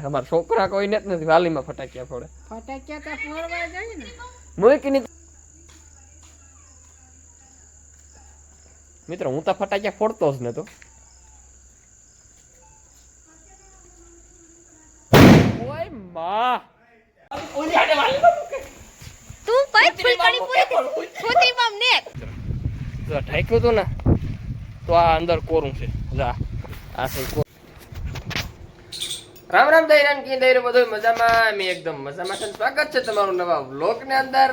અમારા છોકરા કોઈને જ નથી વાલીમાં ફટાક્યા ફોડે. ફટાક્યા તો ફોડવા જાય ને. મૂકીની મિત્રો હું તો ફટાક્યા ફોડતો જ નતો. ઓયમાં. ઓલી આડે વાલી મૂકે. તું પાઈ ફૂલકણી પૂરી ફૂટી પમ ને. જો ઢાંક્યું તો ને તો આ અંદર કોરું છે. જા આ સઈ કોરું. રામ રામ દૈરાન કી દૈરો બધું મજામાં? મેં એકદમ મજામાં છે સ્વાગત છે તમારું નવા વ્લોગની અંદર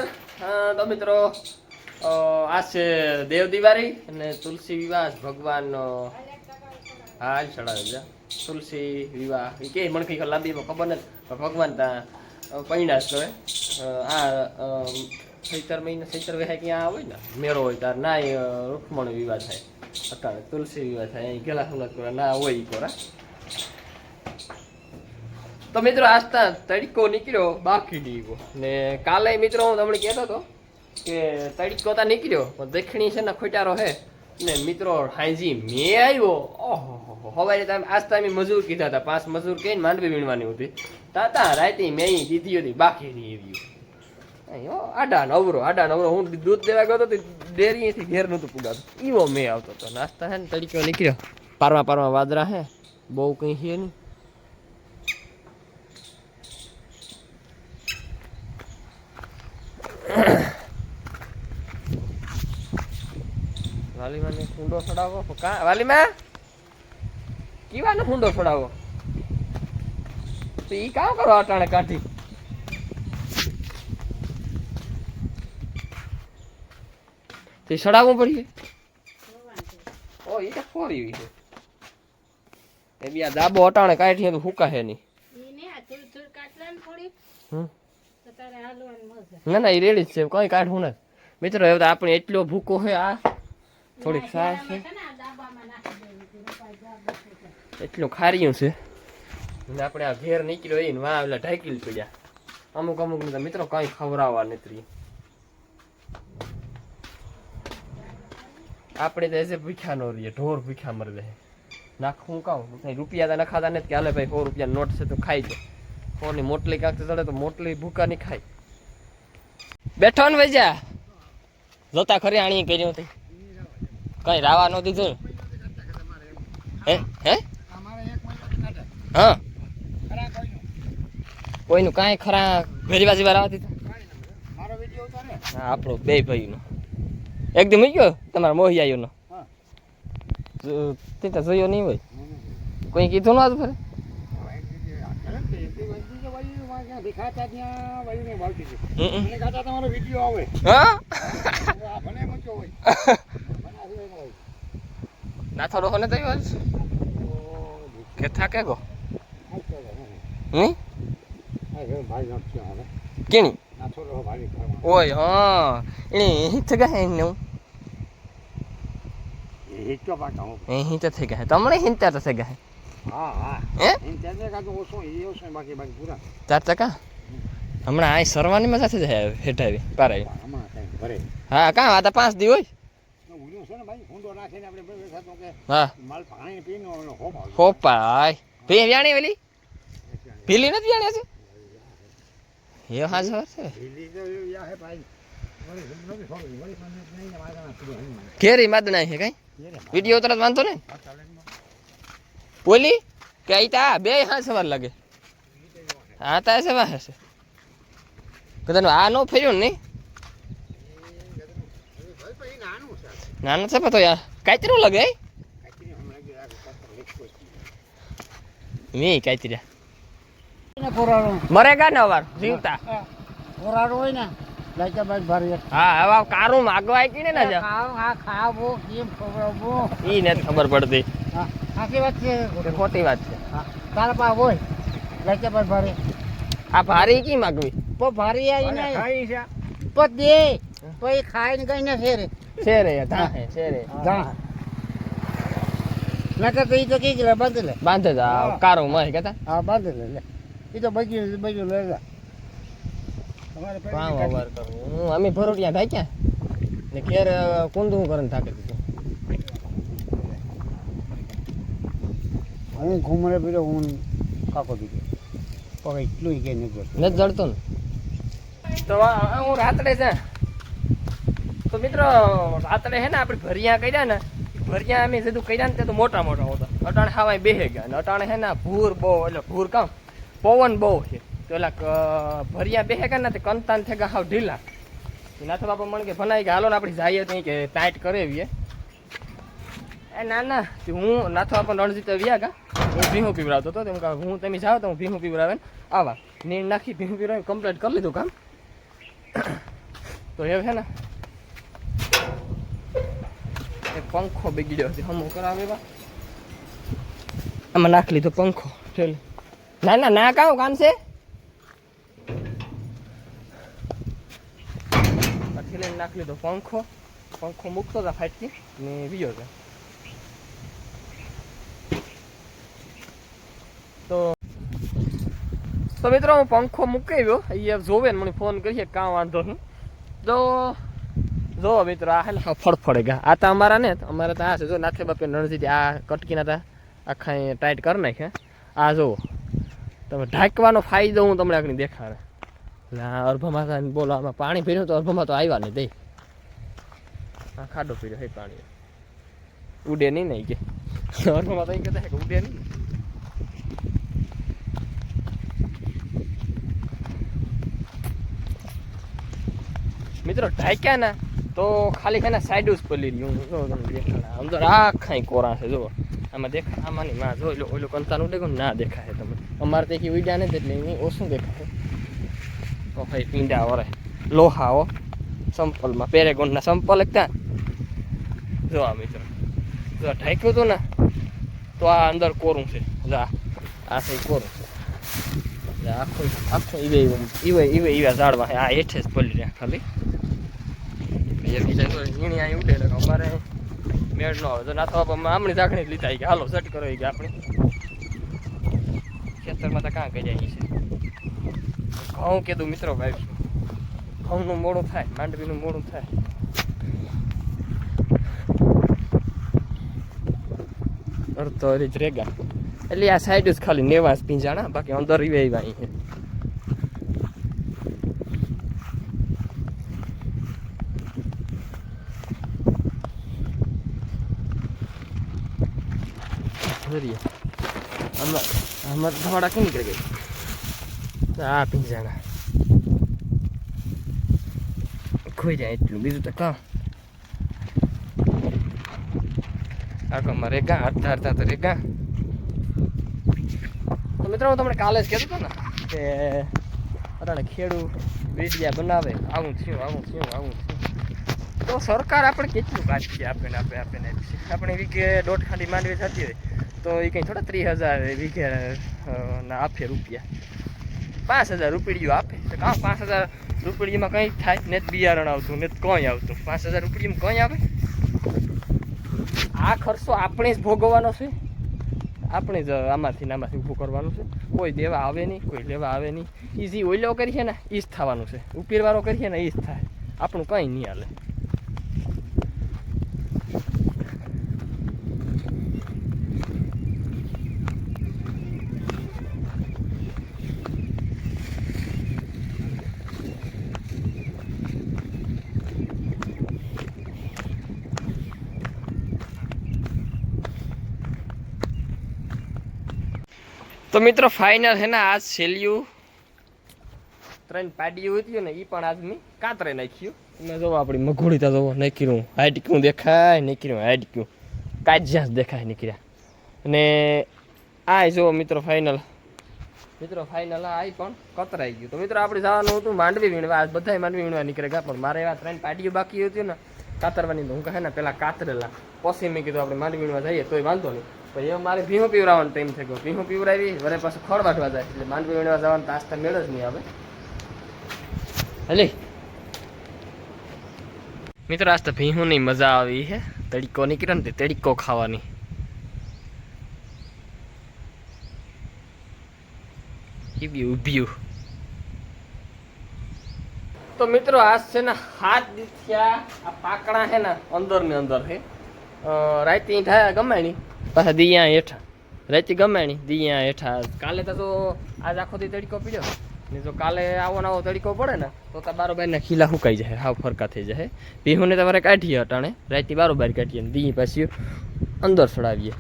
તો મિત્રો આ છે દેવ દિવાળી અને તુલસી વિવાહ ભગવાન હાલ ચડાવે છે. તુલસી વિવાહ, એ કે કઈ લાંબી ખબર નથી ભગવાન ત્યાં પૈણા જ આ સૈતર મહિના સૈતર વિવાહ ક્યાં આવે ને, મેળો હોય તાર ના રૂકમણ વિવાહ થાય. અટાણે તુલસી વિવાહ થાય, અહીં ગેલા સુલત ના હોય એ કોરા. તો મિત્રો આજતા તડકો નીકળ્યો બાકી ડીગો ને કાલે મિત્રો, હું તમને કહેતો હતો કે તડકો તો નીકળ્યો, પણ દક્ષિણી છે ને ખોટારો હે ને મિત્રો હાઈજી મેં આવ્યો. ઓહો હવારે તમે આજ તમે મજૂર કીધા હતા. પાંચ મજૂર કહીને માંડવી વીણવાની હતી. તાતા રાતે મેં દીધી હતી, બાકી નહીં એવી આડા નવરો આડા નવરો હું દૂધ દેવા ગયો હતો ડેરીથી ઘેર નહોતું પુગાતું. ઈવો મેં આવતો હતો. નાસ્તા હે ને, તડકો નીકળ્યો. પારવા પારવા વાદરા હે બહુ કંઈ છે નહીં. વાલીમાં ને છોડાવો કા વાલીમાં? કીવાનો કુંડો છોડાવો તો ઈ કામ કરો અટાણે કાઢી. તે સડાવવું પડીએ ઓ ઈ તો ફોરી વી એ બી આ દાબો અટાણે કાઢીએ તો હુકા હે ને ના ના એ રેડી જ છે. કઈ કાઢવું ને મિત્રો હવે આપણે એટલો ભૂકો છે આ. થોડીક સાસ છે. ને જા એટલું ખાર્યું છે. અને આપણે આ ઘેર નીકળ્યો એને વાહ એટલે ઢાંકી પડ્યા અમુક અમુક ને મિત્રો કઈ ખવડાવવા નથી. આપણે તો એસે ભૂખ્યા નો રહીએ ઢોર ભૂખ્યા મરી જાય. નાખું કહું રૂપિયા તો નખાતા નથી કે હાલે ભાઈ સો રૂપિયા નોટ છે તો ખાઈ જાય સો ની મોટલી કાંક ચડે તો મોટલી ભૂકા નહીં ખાય. બેઠો ને વૈજા જોતા ખરી આણી કર્યું હતી. કઈ રાવા નો દીધું હે? હે? હા. કોઈનું કાંઈ ખરા ગરીબાજી વાર આવતી હા આપણો બે ભાઈનો. એકદમ ગયો? તમારા મોહિયાયોનો ત્યાં જોયો નહીં હોય. કોઈ કીધું ન હતું ફરે. હા? ના થોડો ને આવ્યો છે કે થાકે ગો. હમ કેણી? ઓય હા. એની હિત ગા ને અહીં તો થઈ ગયા તમને હિંતા તો થઈ ગયા હે? ચાર ટકા? હમણાં અહીં સરવાની મજા થઈ જાય હેઠાવી પારાવી હા કાં? આ તો પાંચ દી હોય. હા. હોપાય ભે વ્યાણી વેલી? ભીલી નથી વ્યાણી છે. એ હા સવાર છે ઘેરી માદ નાઈ છે કઈ? વીડિયો તરત વાંધો ને બોલી કે આઈ તા બે હા સવાર લાગે. હા તા સવાર હશે. કદાચ આ નો ફર્યો ને નહીં? નાનો છે પણ તો યાર કાચરું લાગે હે? મી કાચર્યા મરે ગા ને અવાર જીવતા. ઓરાડો હોય ને લાઈકા બાઈક ભરી હા હવે કારું માગવા આવી ને ના જા ખાવ કેમ ખવડાવવો? ઈ ને ખબર પડતી. હા સાચી વાત છે? કે ખોટી વાત છે. હા તારા પા હોય લાઈકા બાઈક ભરી. આ ભારી કી માગવી? તો ભારી આવીને તો દે કોઈ ખાઈને ગઈ ને ફેરે. છે રે ધા હે. છે રે જા નકર તો એ તો કઈ બાંધી લે. બાંધે જા કારો મય કેતા? હા બાંધી લે લે. ઈ તો બગી બગી લે લે તમારે પેલી કામ કરું અમે ભરોટિયા થાય ક્યાં? ને ઘેર કુંદું કરીને થાકે દીધું. હું ઘૂમરે પીડો હું કાકો દીધો. પણ એટલું કે નથી જડતો ને. તો હું રાત્રે છે. તો મિત્રો, રાત્રે હે ને આપણે ભરિયા કર્યા ને, ભરિયા અમે સીધું કર્યા ને તે તો મોટા મોટા હતા. અટાણે ખાવાય બેહે ગયા ને, અટાણે હે ને ભૂર બહુ, એટલે ભૂર કામ, પવન બહુ છે. તો એટલે ભરિયા બેહે ગયા ને તે કંતાન થઈ ગયા હાવ ઢીલા. નાથો બાપા મને કે ભણાય કે, હાલો ને આપણે જઈએ તો કે ટાઈટ કરેવીએ. એ ના ના હું, નાથો બાપા રણજીત વ્યા કા હું ભીહું પીવડાવતો હતો, તેમ હું, તમે જાઓ તો હું ભીહું પીવડાવે ને, આવા. નીર નાખી, ભીહું પીવડાવી કમ્પ્લીટ કરી લીધું કામ. તો એ છે ને એક પંખો બગડ્યો છે. હમું કરાવે આમાં નાખ લીધો પંખો. ઠેલી ના ના ના કામ કામ છે? ઠેલીને નાખી લીધો પંખો. પંખો મૂકતો હતા ફાટકી ને બીજો છે તો તો મિત્રો, હું પંખો મૂકાવ્યો અહીંયા જોવે ને મને ફોન કરીએ કાં વાંધો નહીં. તો જો મિત્રો, આ હેલા ફળફળે ગયા આ તો અમારા ને, અમારા તો આ છે. જો નાથે બાપે નણજી આ કટકીના તા આખા ટાઈટ કરી નાખ્યા. આ જુઓ. તમે ઢાંકવાનો ફાયદો હું તમને આગળ દેખાડે. ના અર્ભમાતા બોલો, આમાં પાણી પીર્યું તો અર્ભમાં તો આવ્યા નહીં, દઈ. આ ખાડો પીર્યો હે પાણી ઉડે નહીં નહીં કે. અર્ભમાં તો એમ કહેતા કે ઉડે નહીં. મિત્રો, ઢાંક્યા ના. તો ખાલી એના સાઈડ જ પલી રહ્યું. જો તમને તો આખાય કોરા છે જો આમાં દેખા આમાં નહીં માં જો ઓલો ઓલો કંતાનું દેખો ના દેખાય તમે અમારે ત્યાંથી કે ઉડ્યા નથી એટલે એની ઓછું દેખાય. તો ભાઈ, પીંડા વરે. લોહા, ઓ. સંપલમાં. પેરેગોનના સંપલ એકતા જો આ મિત્રો. જો ઠાક્યું હતું ને, તો આ અંદર કોરું છે. જો, આ થઈ કોરું. છે આખો આખો ઈવે ઈવે ઈવે ઈવે ઝાડમાં આ હેઠે જ પલી રહ્યા ખાલી. એ બીજા તો અહીં એટલે અમારે મેળ ન આવે. તો ના પણ આમણી જ લીધા કે હાલો સટ કરો કે આપણે. ખેતરમાં તો કાં કરી છે. ઘઉં કીધું મિત્રો ભાઈ. ઘઉંનું મોડું થાય, માંડવીનું મોડું થાય. અડધો રેગા. એટલે આ સાઈડ જ ખાલી નેવાસ પીંજાણા બાકી અંદર ઈવે અહીં જોઈએ આમાં ધોળા કેમ નીકળી ગઈ આ પીંજાણા ખોઈ જાય એટલું બીજું તો કાં આગળમાં રેગા અડધા અડધા તો રેગા તો મિત્રો હું તમને કાલે જ કહેતો હતો ને કે અટાણે ખેડૂત વીડિયા બનાવે આવું થયું આવું થયું આવું થયું તો સરકાર આપણે કેટલું કાચી આપે ને આપે આપે ને આપે છે. આપણે વીઘે દોઢ ખાંડી માંડવી થતી હોય તો એ કંઈ થોડા ત્રીસ હજાર વીઘે ના આપે રૂપિયા. પાંચ હજાર રૂપિયો આપે. તો કાં પાંચ હજાર રૂપિયામાં કંઈ થાય? ને બિયારણ આવતું, ને કંઈ આવતું. પાંચ હજાર રૂપિયામાં કંઈ આવે આ ખર્ચો આપણે જ ભોગવવાનો છે. આપણે જ આમાંથી ને આમાંથી ઊભું કરવાનું છે. કોઈ દેવા આવે નહીં, કોઈ લેવા આવે નહીં. એ જે ઓઈલો કરીએ ને એ જ થવાનું છે. ઉપીરવાળો કરીએ ને એ જ થાય. આપણું કંઈ નહીં હાલે. તો મિત્રો ફાઇનલ હે ને આજ સેલ્યું ત્રણ પાડીયું હતી ને એ પણ આજ મેં કાતરે નાખ્યું. મેં જોવો આપણી મઘોડી તો જોવો નાખ્યું હાડક્યું દેખાય નીકળ્યું હાડક્યું કાજ્યા જ દેખાય નીકળ્યા. અને આ જોવો મિત્રો ફાઇનલ મિત્રો ફાઇનલ આ પણ કતરાઈ ગયું. તો મિત્રો આપણે જવાનું હતું માંડવી વીણવા. આજ બધાય માંડવી વીણવા નીકળે ગયા પણ મારે એવા ત્રણ પાડીઓ બાકી હતી ને કાતરવાની તો હું કહે ને પેલા કાતરેલા. પછી મેં કીધું આપણે માંડવી વીણવા જઈએ તોય વાંધો નહીં. પછી મારે ભીહો પીવડાવવાનો ટાઈમ થઈ ગયો ભીહો પીવડાવી, વરે પાછું ખોળ વાટવા જાય. એટલે માંડવી વીણવા જવાનું તો આસ્તા મેળ જ નહીં આવે હલે. મિત્રો, આજ તો ભીહું મજા આવી હે. તડીકો નીકળે ને તડીકો ખાવાની. તો મિત્રો, આજ છે ને હાથ દીથ્યા આ પાકડા છે ને અંદર ને અંદર છે રાતે ગમે નહીં પાછા દિયા હેઠા. રેતી ગમે નહીં દિયા હેઠા કાલે તો આજ આખો દી તડકો પીડ્યો. ને જો કાલે આવો નવો તડકો પડે ને, તો તો બારોબાર ને ખીલા સુકાઈ જાય, હાવ ફરકા થઈ જાય. પીહુને તમારે કાઢીએ અટાણે. રાતી બારોબાર કાઢીએ દી પાછી અંદર ચડાવીએ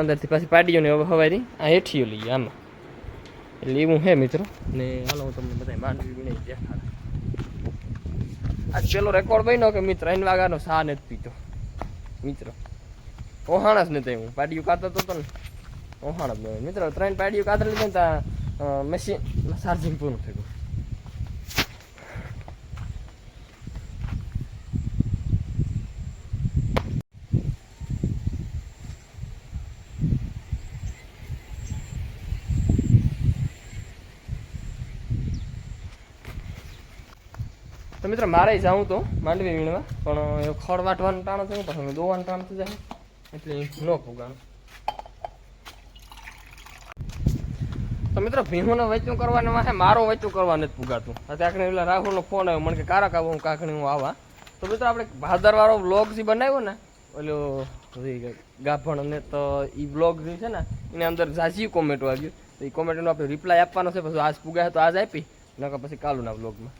અંદરથી પાછી પાડીઓ ને હવે, હવારી આ હેઠીઓ લઈએ આમાં. એટલે એવું હે મિત્રો. ને હાલો હું તમને બધા માંડવી વીણે દેખાડું આ છેલ્લો રેકોર્ડ બન્યો કે મિત્ર ત્રણ વાગ્યાનો સા નથી પીતો. મિત્ર. ઓહાણ જ નથી હું. પાડીયું કાઢતો તો ને ઓહાણ જ નહીં મિત્ર, ત્રણ પાડીયું કાતર લીધા ને ત્યાં મશીન ચાર્જિંગ પૂરું થઈ ગયું. તો મિત્ર, મારે જાઉં તો માંડવી વીણવા, પણ ખડ વાટવાનું ટાણું થયું પછી દોવાનું ટાણું થઈ જાય એટલે ન પુગાણું તો મિત્રો ભીમુને વેચું કરવાનું મારે મારો વેચું કરવા નથી પુગાતું. અત્યારે એટલે રાહુલનો ફોન આવ્યો, મને કે કારક આવો, હું કાંકણી હું આવા. તો મિત્રો, આપણે ભાદરવાળો વ્લોગ જે બનાવ્યો ને, ઓલો ગાભણ ને તો એ બ્લોગ જે છે ને, એની અંદર ઝાઝી કોમેન્ટો આવ્યું. તો એ કોમેન્ટનો આપણે રિપ્લાય આપવાનો છે, પછી આજ પુગાય તો આજ આપી, નકર પછી કાલુના વ્લોગમાં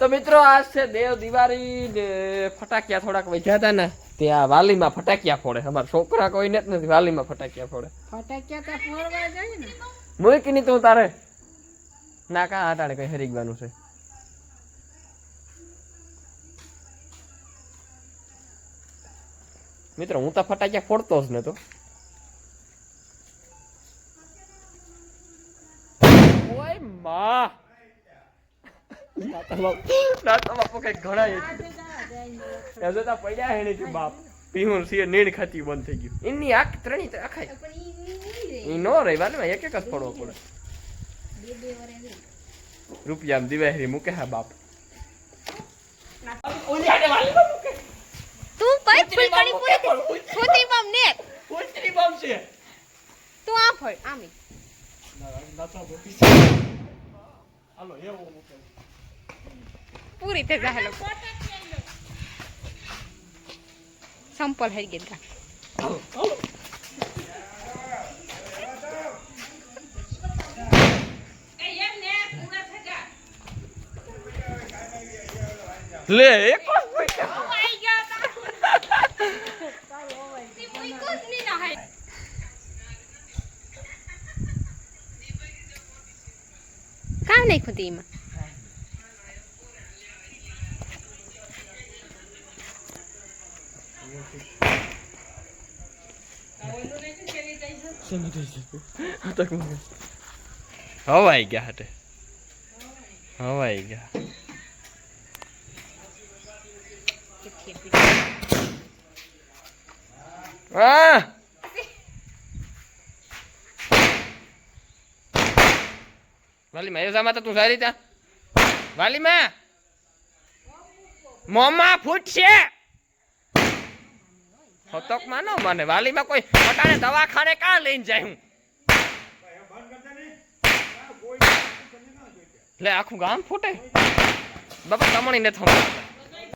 તો મિત્રો આજ છે દેવ દિવાળી ને ફટાકિયા થોડાક હતા ને ત્યાં વાલીમાં ફટાકિયા ફોડે. અમારા છોકરા કોઈને જ નથી વાલીમાં ફટાકિયા ફોડે. ફટાકિયા તો ફોડવા જાય ને. મૂકી નહીં તું તારે? ના કા આટાડે કઈ હરીગવાનું છે? મિત્રો હું તો ફટાકિયા ફોડતો જ નતો. ઓયમાં! ઘણા પડ્યા બાપ. પીહું નીણ ખાતી બંધ થઈ ગયું. એની આખ ત્રણી તો આખાય. ઈ નો રહી વાલે એક એક જ પડવો પડે. રૂપિયા દિવાહરી મૂકે હા બાપ. તું કઈ ફૂલકણી પૂરી ફૂટી બમ ને. તું આ ફળ આમી. પૂરી થઈ જાય લોકો સંપલ હરી ગયા લે એક. કામ નહીં ખુદી એમાં? હવાઈ ગયા હટે હવાઈ ગયા આ વાલીમાં એ જામાં તું સારી ત્યાં વાલીમાં મોમાં ફૂટશે હતક માનો મને, વાલીમાં કોઈ પટાણે દવાખાને કાં લઈને જાય હું? લે, આખું ગામ ફૂટે? બાપા તમણી ને થમતા